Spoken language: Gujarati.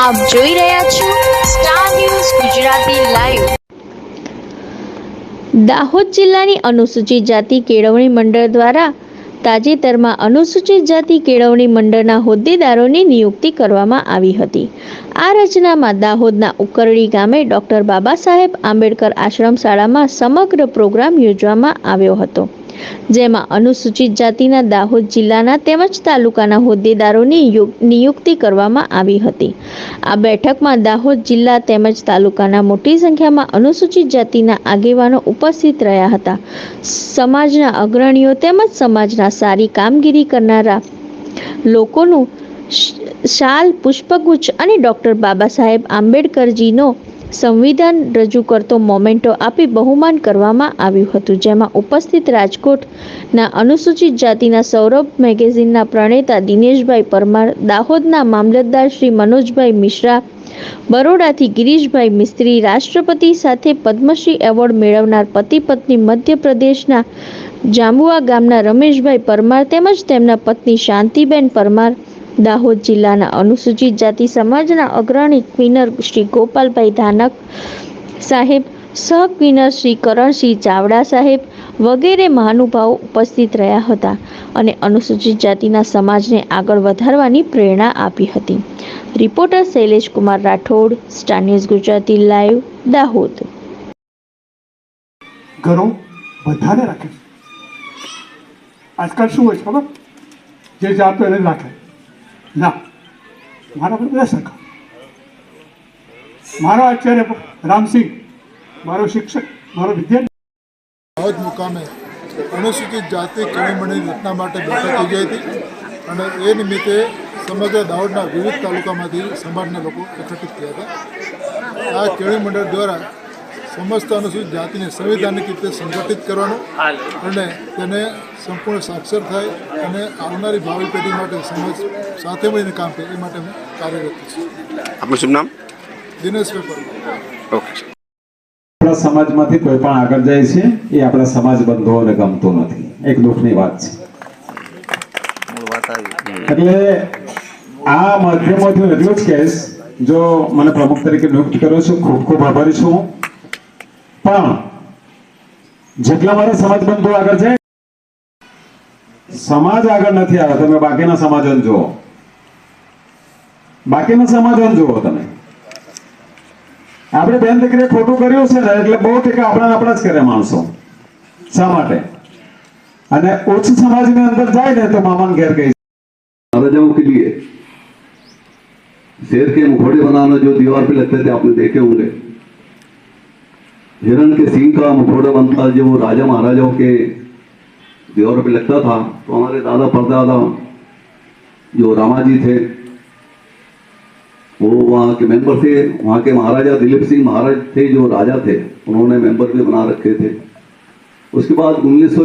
આપ જોઈ રહ્યા છો Star News Gujarati live Dahod જિલ્લાની અનુસૂચિત જાતિ કેળવણી મંડળ દ્વારા તાજેતરમાં અનુસૂચિત જાતિ કેળવણી મંડળના હોદ્દેદારોની નિયુક્તિ કરવામાં આવી હતી. આ રચનામાં દાહોદના ઉકરડી ગામે ડોક્ટર બાબા સાહેબ આંબેડકર આશ્રમ શાળામાં સમગ્ર પ્રોગ્રામ યોજવામાં આવ્યો હતો. જેમાં અનુસૂચિત જાતિના દાહોદ જિલ્લાના તેમજ તાલુકાના હોદ્દેદારોની નિયુક્તિ કરવામાં આવી હતી. આ બેઠકમાં દાહોદ જિલ્લા તેમજ તાલુકાના મોટી સંખ્યામાં અનુસૂચિત જાતિના આગેવાનો ઉપસ્થિત રહ્યા હતા. સમાજના અગ્રણીઓ તેમજ સમાજના સારી કામગીરી કરનારા લોકોનું શાલ, પુષ્પગુચ્છ અને ડૉક્ટર બાબા સાહેબ આંબેડકરજીનો સંવિધાન રજૂ કરતો મોમેન્ટો આપી બહુમાન કરવામાં આવ્યું હતું, જેમાં ઉપસ્થિત રાજકોટના અનુસૂચિત જાતિના સૌરભ મેગેઝિનના પ્રણેતા દિનેશભાઈ પરમાર, દાહોદના મામલતદાર શ્રી મનોજભાઈ મિશ્રા, બરોડાથી ગિરીશભાઈ મિસ્ત્રી, રાષ્ટ્રપતિ સાથે પદ્મશ્રી એવોર્ડ મેળવનાર પતિ પત્ની મધ્યપ્રદેશના જાંબુઆ ગામના રમેશભાઈ પરમાર તેમજ તેમના પત્ની શાંતિબેન પરમાર દાહોદ જિલ્લાના અનુસૂચિત જાતિ સમાજના અગ્રણી ક્વિનર શ્રી ગોપાલભાઈ ધાનક સાહેબ સહ ક્વિનર શ્રી કરણસિંહ ચાવડા સાહેબ વગેરે મહાનુભાવો ઉપસ્થિત રહ્યા હતા અને અનુસૂચિત જાતિના સમાજને આગળ વધારવાની પ્રેરણા આપી હતી. Reporter Shailesh Kumar Rathod, Star News Gujarati live, Dahod. ઘરો વધારે રાખે. આજકાલ શું હોય છે ખબર? જે જાતો એને રાખે. ના. મારા પર બધા સરખા મારો આચાર્ય રામસિંહ, મારો શિક્ષક, મારો વિદ્યાર્થી. મુકામે અનુસૂચિત જાતિ કેળવણી રચના માટે બેઠક ગઈ હતી અને એ નિમિત્તે સમગ્ર દાહોદના વિવિધ તાલુકામાંથી સમાજના લોકો એકત્રિત થયા હતા. આ કેળવણી મંડળ દ્વારા સમસ્ત અનુસૂચિત જાતિને સંવિધાનિક રીતે સંગઠિત કરવાનું અને તેને સંપૂર્ણ સાક્ષર થાય અને આવનારી ભાવિ પેઢી માટે સમજ સાથે મળીને કામ કરે એ માટે અમે કાર્યરત છીએ. આપનું શુભ નામ? દિનેશ પરમાર ઓકે આપણા સમાજમાંથી કોઈ પણ આગળ જાય છે એ આપણા સમાજ બંધુઓને ગમતું નથી. એક દુઃખની વાત છે. એટલે આ માધ્યમોથી એટલું જ કહીશ જો મને પ્રમુખ તરીકે નિયુક્ત કર્યો છું ખૂબ ખૂબ આભારી છું પણ જેટલા મારા સમાજ બંધુઓ આગળ જાય સમાજ આગળ નથી આવ્યો તમે બાકીના સમાજોને જુઓ બાકીના સમાજોને જુઓ તમે આપણે બેન દીકરીએ ખોટું કર્યું છે ને એટલે બહુ ટીકા આપણા આપણા જ કરે માણસો શા માટે અને ઉચ્ચ સમાજની અંદર જાય ને તો મામાને ઘેર કહી महाराजाओं के लिए शेर के मुखौड़े बनाना जो दीवार पे लगते थे आपने देखे होंगे हिरण के सिंह का मुखोड़ा बनता जब वो राजा महाराजाओं के दौर पे लगता था तो हमारे दादा परदादा जो रामा जी थे, वो वहाँ के मेंबर थे, वहाँ के महाराजा दिलीप सिंह महाराज थे, जो राजा थे, उन्होंने मेंबर भी बना रखे थे। उसके बाद उन्नीस सौ